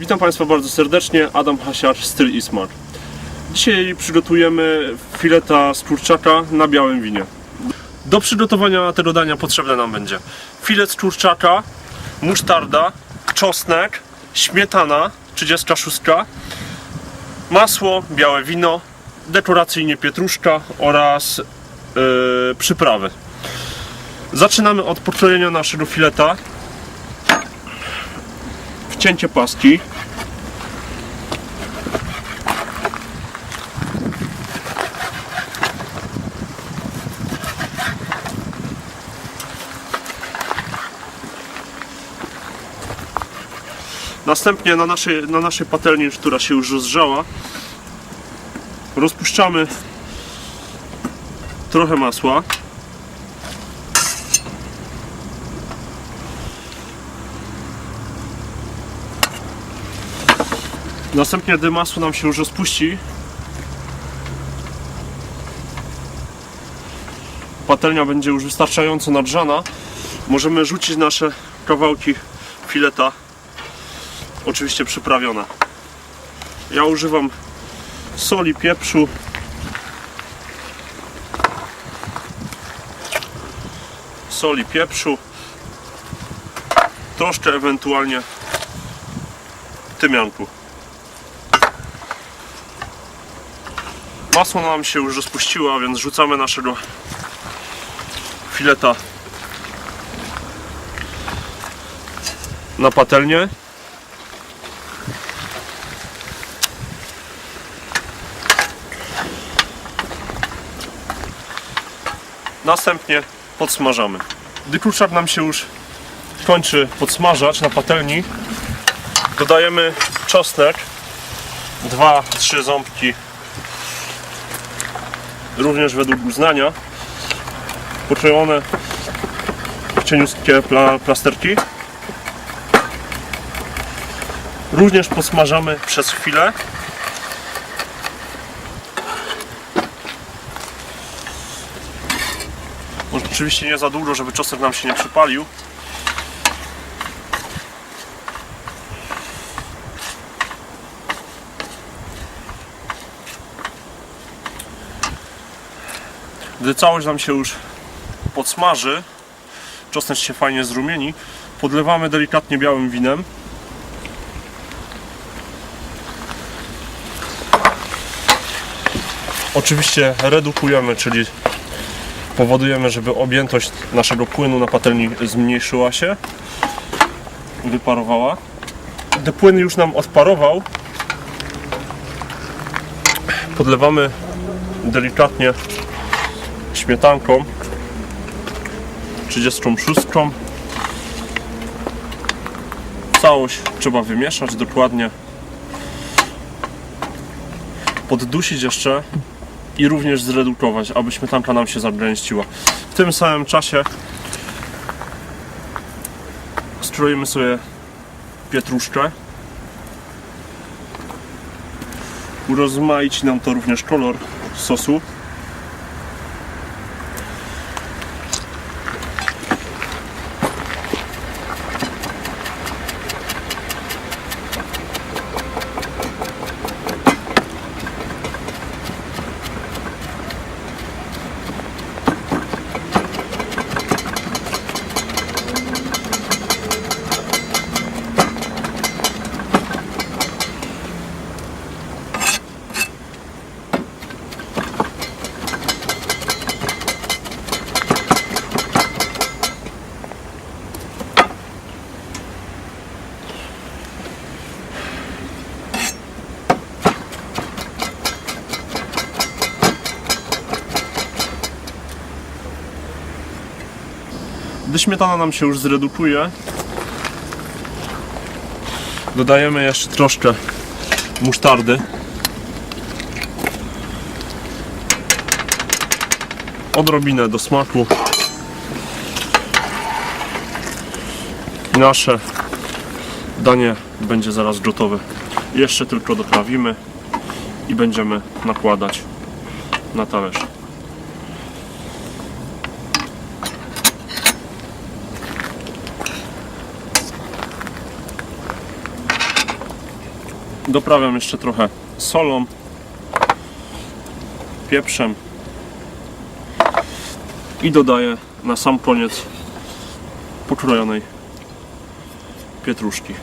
Witam Państwa bardzo serdecznie, Adam Hasiarz, Styl i Smart. Dzisiaj przygotujemy fileta z kurczaka na białym winie. Do przygotowania tego dania potrzebne nam będzie filet z kurczaka, musztarda, czosnek, śmietana 36, masło, białe wino, dekoracyjnie pietruszka oraz yy, przyprawy. Zaczynamy od pokrojenia naszego fileta. Wcięcie paski. Następnie na naszej, na naszej patelni, która się już rozgrzała, rozpuszczamy trochę masła. Następnie, gdy masło nam się już rozpuści, patelnia będzie już wystarczająco nadgrzana, możemy rzucić nasze kawałki fileta, oczywiście przyprawione. Ja używam soli, pieprzu, soli, pieprzu, troszkę ewentualnie tymianku. Masło nam się już rozpuściło, a więc rzucamy naszego fileta na patelnię. Następnie podsmażamy. Gdy kurczak nam się już kończy podsmażać na patelni, dodajemy czosnek, 2-3 ząbki. Również według uznania. Pokrojone w cieniutkie pla, plasterki. Również posmażamy przez chwilę oczywiście nie za długo, żeby czosnek nam się nie przypalił Gdy całość nam się już podsmaży, czosnek się fajnie zrumieni, podlewamy delikatnie białym winem. Oczywiście redukujemy, czyli powodujemy, żeby objętość naszego płynu na patelni zmniejszyła się, wyparowała. Gdy płyn już nam odparował, podlewamy delikatnie śmietanką 36 całość trzeba wymieszać dokładnie poddusić jeszcze i również zredukować, aby śmietanka nam się zagęściła w tym samym czasie skroimy sobie pietruszkę. Urozmaici nam to również kolor sosu Gdy śmietana nam się już zredukuje, dodajemy jeszcze troszkę musztardy. Odrobinę do smaku. I nasze danie będzie zaraz gotowe. Jeszcze tylko doprawimy i będziemy nakładać na talerz. Doprawiam jeszcze trochę solą, pieprzem i dodaję na sam koniec pokrojonej pietruszki.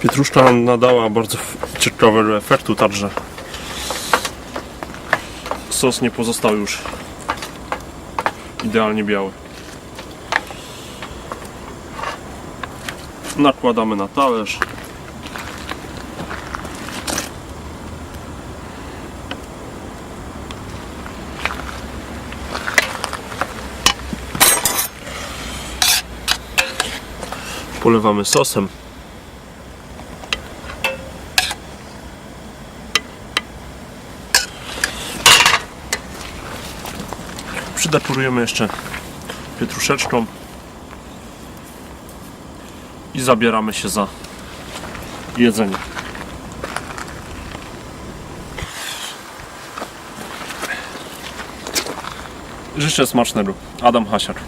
Pietruszka nadała bardzo ciekawego efektu, także sos nie pozostał już idealnie biały. Nakładamy na talerz. Polewamy sosem. Przydekorujemy jeszcze pietruszeczką i zabieramy się za jedzenie. Życzę smacznego. Adam Hasiak.